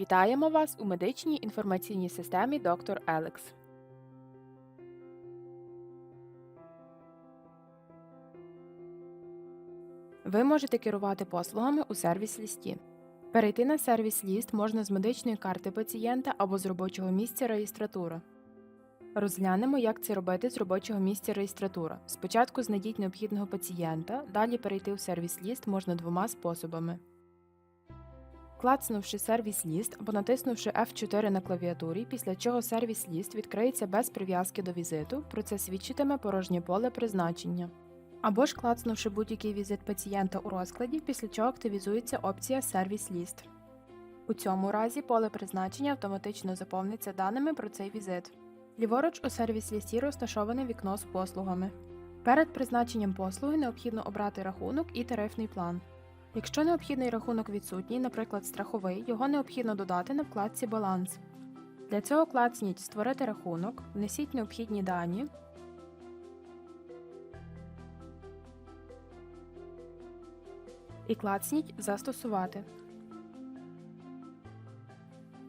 Вітаємо вас у медичній інформаційній системі Доктор Елекс. Ви можете керувати послугами у сервіс-лісті. Перейти на сервіс-ліст можна з медичної карти пацієнта або з робочого місця реєстратура. Розглянемо, як це робити з робочого місця реєстратура. Спочатку знайдіть необхідного пацієнта, далі перейти в сервіс-ліст можна двома способами. Клацнувши сервіс-ліст або натиснувши F4 на клавіатурі, після чого сервіс-ліст відкриється без прив'язки до візиту, про це свідчитиме порожнє поле призначення. Або ж клацнувши будь-який візит пацієнта у розкладі, після чого активізується опція Сервіс-ліст. У цьому разі поле призначення автоматично заповниться даними про цей візит. Ліворуч у сервіс-лісті розташоване вікно з послугами. Перед призначенням послуги необхідно обрати рахунок і тарифний план. Якщо необхідний рахунок відсутній, наприклад, страховий, його необхідно додати на вкладці Баланс. Для цього клацніть Створити рахунок, внесіть необхідні дані. І клацніть Застосувати.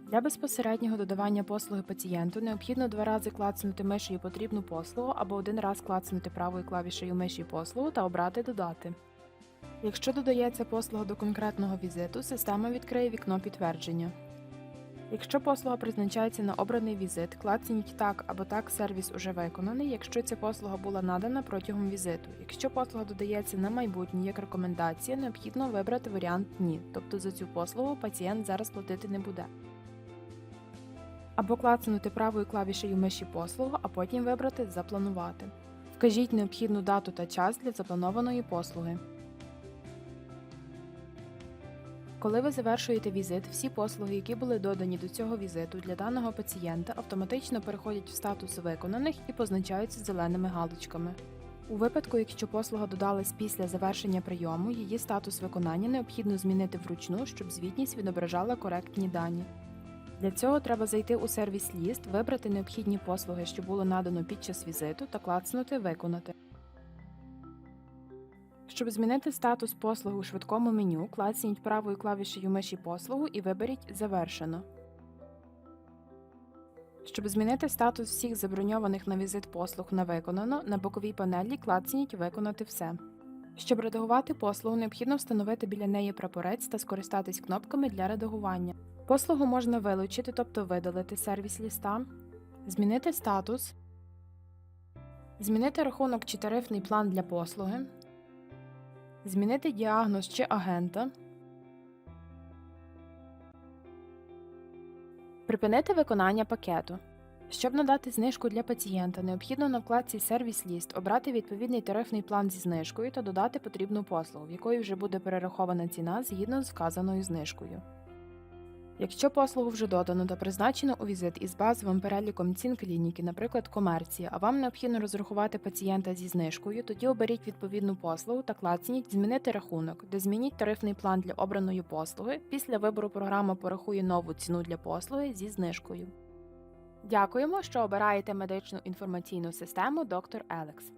Для безпосереднього додавання послуги пацієнту необхідно два рази клацнути мишею потрібну послугу або один раз клацнути правою клавішею миші послугу та обрати Додати. Якщо додається послуга до конкретного візиту, система відкриє вікно підтвердження. Якщо послуга призначається на обраний візит, клацніть так або так сервіс уже виконаний, якщо ця послуга була надана протягом візиту. Якщо послуга додається на майбутнє як рекомендація, необхідно вибрати варіант Ні, тобто за цю послугу пацієнт зараз платити не буде. Або клацнути правою клавішею миші послугу, а потім вибрати Запланувати. Вкажіть необхідну дату та час для запланованої послуги. Коли ви завершуєте візит, всі послуги, які були додані до цього візиту для даного пацієнта, автоматично переходять в статус виконаних і позначаються зеленими галочками. У випадку, якщо послуга додалась після завершення прийому, її статус виконання необхідно змінити вручну, щоб звітність відображала коректні дані. Для цього треба зайти у сервіс ліст, вибрати необхідні послуги, що було надано під час візиту, та клацнути Виконати. Щоб змінити статус послуги у швидкому меню, клацніть правою клавішею миші послугу і виберіть Завершено. Щоб змінити статус всіх заброньованих на візит послуг на виконано, на боковій панелі клацніть Виконати все. Щоб редагувати послугу, необхідно встановити біля неї прапорець та скористатись кнопками для редагування. Послугу можна вилучити, тобто видалити сервіс ліста, змінити статус, змінити рахунок чи тарифний план для послуги, змінити діагноз чи агента, припинити виконання пакету. Щоб надати знижку для пацієнта, необхідно на вкладці Сервіс ліст обрати відповідний тарифний план зі знижкою та додати потрібну послугу, в якої вже буде перерахована ціна згідно з вказаною знижкою. Якщо послугу вже додано та призначено у візит із базовим переліком цін клініки, наприклад, комерції, а вам необхідно розрахувати пацієнта зі знижкою, тоді оберіть відповідну послугу та клацніть Змінити рахунок, де змініть тарифний план для обраної послуги. Після вибору програма порахує нову ціну для послуги зі знижкою. Дякуємо, що обираєте медичну інформаційну систему Доктор Елекс.